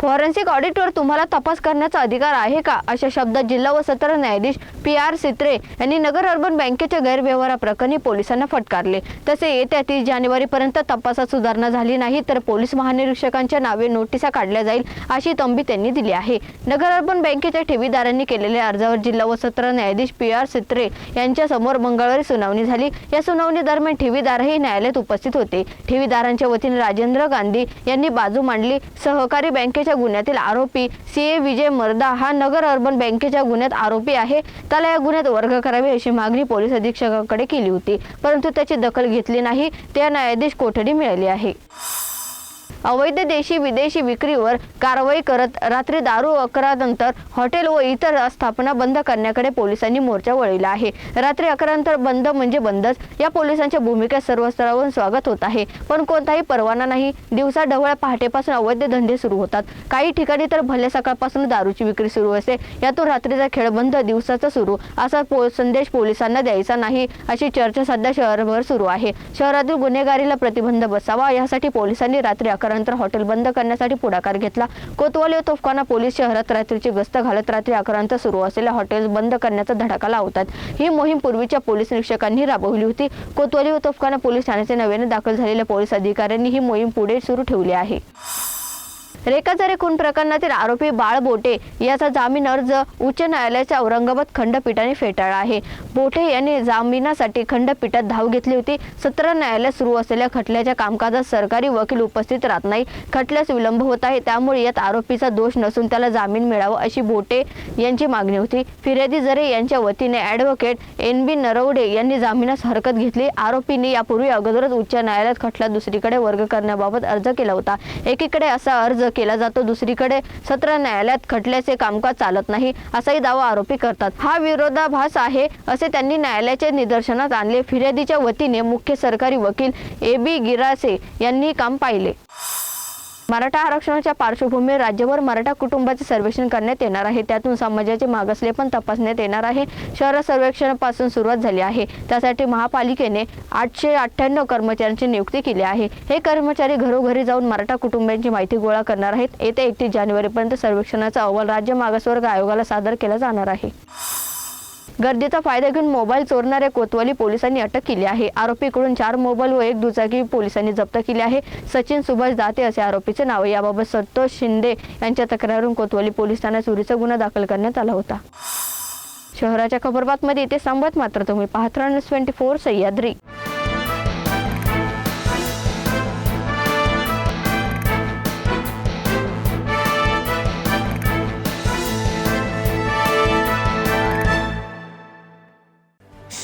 Forensic ऑडिटवर तुम्हाला तपास करण्याचा अधिकार आहे का? अशा शब्दात जिल्हा व सत्र न्यायाधीश पी आर सित्रे यांनी नगर अर्बन बँकेच्या गैरव्यवहाराप्रकरणी पोलिसांना फटकारले. तसे येत्या तीस जानेवारीपर्यंत तपासात सुधारणा झाली नाही तर पोलीस महानिरीक्षकांच्या नावे नोटिसा काढल्या जाईल अशी तंबी त्यांनी दिली आहे. नगर अर्बन बँकेच्या ठेवीदारांनी केलेल्या अर्जावर जिल्हा व सत्र न्यायाधीश पी आर सित्रे यांच्या समोर मंगळवारी सुनावणी झाली. या सुनावणी दरम्यान ठेवीदारही न्यायालयात उपस्थित होते. ठेवीदारांच्या वतीने राजेंद्र गांधी यांनी बाजू मांडली. सहकारी बँकेच्या गुन्ह्यातील आरोपी सी. ए. विजय मर्दा हा नगर अर्बन बँकेच्या गुन्ह्यात आरोपी आहे. त्याला या गुन्ह्यात वर्ग करावे अशी मागणी पोलीस अधीक्षकाकडे केली होती. परंतु त्याची दखल घेतली नाही. त्या न्यायाधीश कोठडी मिळाली आहे. अवैध देशी विदेशी विक्रीवर कारवाई करत रात्री दारू अकरा नंतर हॉटेल व इतर स्थापना बंद करण्याकडे पोलिसांनी मोर्चा वळविला आहे. रात्री अकरा नंतर बंद म्हणजे बंदच. या पोलिसांच्या भूमिकेत सर्व स्तरावरून स्वागत होत आहे. पण कोणताही परवाना नाही. दिवसा ढवळ पहाटेपासून अवैध धंदे सुरू होतात. काही ठिकाणी तर भले सकाळपासून दारूची विक्री सुरू असते. यातून रात्रीचा खेळ बंद दिवसाचा सुरू असा पो संदेश पोलिसांना द्यायचा नाही अशी चर्चा सध्या शहरभर सुरू आहे. शहरातील गुन्हेगारीला प्रतिबंध बसावा यासाठी पोलिसांनी रात्री अकरा नंतर हॉटेल बंद करण्यासाठी पुढाकार घेतला. कोतवाली व तोफखाना पोलीस शहरात रात्रीची गस्त घालत रात्री अकरा नंतर सुरू असलेल्या हॉटेल्स बंद करण्याचा धडाका लावतात. ही मोहीम पूर्वीच्या पोलीस निरीक्षकांनी राबवली होती. कोतवाली व तोफखाना पोलीस ठाण्याचे नव्याने दाखल झालेल्या पोलीस अधिकाऱ्यांनी ही मोहीम पुढे सुरू ठेवली आहे. रेखाचारे खून प्रकरणातील आरोपी बाळ बोटे याचा जामीन अर्ज उच्च न्यायालयाच्या औरंगाबाद खंडपीठाने फेटाळला आहे. बोटे यांनी जामिनासाठी खंडपीठात धाव घेतली होती. सत्र न्यायालयात सुरू असलेल्या खटल्याच्या कामकाजात सरकारी वकील उपस्थित राहत नाही खटल्यास विलंब होत आहे. त्यामुळे यात आरोपीचा दोष नसून त्याला जामीन मिळावा अशी बोटे यांची मागणी होती. फिर्यादी जरे यांच्या वतीने ॲडव्होकेट एन बी नरवडे यांनी जामिनास हरकत घेतली. आरोपींनी यापूर्वी अगोदरच उच्च न्यायालयात खटला दुसरीकडे वर्ग करण्याबाबत अर्ज केला होता. एकीकडे असा अर्ज केला जातो. दुसरीकडे सत्र न्यायालयात खटल्याचे कामकाज चालत नाही असाही दावा आरोपी करतात. हा विरोधाभास आहे असे त्यांनी न्यायालयाचे निदर्शनात आणले. फिर्यादीच्या वतीने मुख्य सरकारी वकील ए बी गिरासे यांनी काम पाहिले. मराठा आरक्षणाच्या पार्श्वभूमीवर राज्यभर मराठा कुटुंबाचे सर्वेक्षण करण्यात येणार आहे. त्यातून समाजाचे मागासले पण तपासण्यात येणार आहे. शहर सर्वेक्षणापासून सुरुवात झाली आहे. त्यासाठी महापालिकेने आठशे अठ्ठ्याण्णव कर्मचाऱ्यांची नियुक्ती केली आहे. हे कर्मचारी घरोघरी जाऊन मराठा कुटुंबियांची माहिती गोळा करणार आहेत. येत्या एकतीस जानेवारीपर्यंत सर्वेक्षणाचा अहवाल राज्य मागासवर्ग आयोगाला सादर केला जाणार आहे. गर्दीचा फायदा घेऊन मोबाईल चोरणाऱ्या कोतवाली पोलिसांनी अटक केली आहे. आरोपीकडून चार मोबाईल व एक दुचाकी पोलिसांनी जप्त केली आहे. सचिन सुभाष दाते असे आरोपीचे नाव याबाबत संतोष शिंदे यांच्या तक्रारून कोतवाली पोलीस ठाण्यात चोरीचा गुन्हा दाखल करण्यात आला होता. शहराच्या खबरबातमध्ये इथे संबत मात्र तुम्ही पाहत ट्वेंटी फोर सह्याद्री.